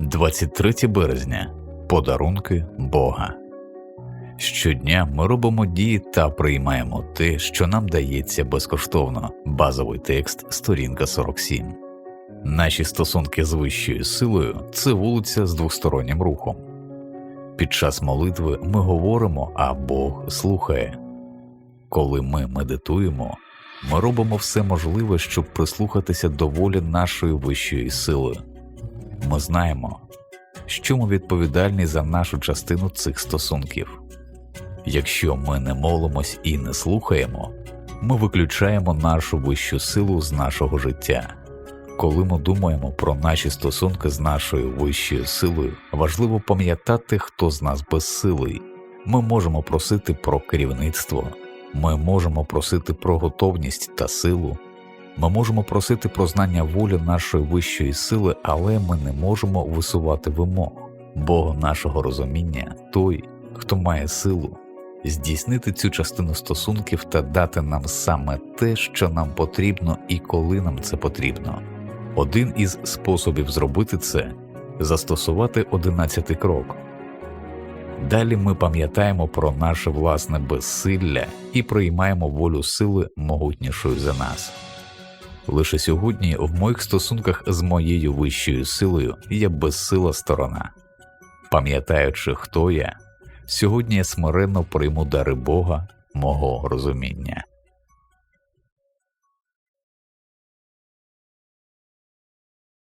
23 березня подарунки Бога. Щодня ми робимо дії та приймаємо те, що нам дається безкоштовно. Базовий текст, сторінка 47. Наші стосунки з вищою силою це вулиця з двостороннім рухом. Під час молитви ми говоримо, а Бог слухає. Коли ми медитуємо, ми робимо все можливе, щоб прислухатися до волі нашої вищої сили. Ми знаємо, що ми відповідальні за нашу частину цих стосунків. Якщо ми не молимось і не слухаємо, ми виключаємо нашу вищу силу з нашого життя. Коли ми думаємо про наші стосунки з нашою вищою силою, важливо пам'ятати, хто з нас безсилий. Ми можемо просити про керівництво, ми можемо просити про готовність та силу, ми можемо просити про знання волі нашої вищої сили, але ми не можемо висувати вимог. Бог нашого розуміння той, хто має силу, здійснити цю частину стосунків та дати нам саме те, що нам потрібно і коли нам це потрібно. Один із способів зробити це застосувати одинадцятий крок. Далі ми пам'ятаємо про наше власне безсилля і приймаємо волю сили могутнішої за нас. Лише сьогодні в моїх стосунках з моєю вищою силою є безсила сторона. Пам'ятаючи, хто я, сьогодні я смиренно прийму дари Бога, мого розуміння.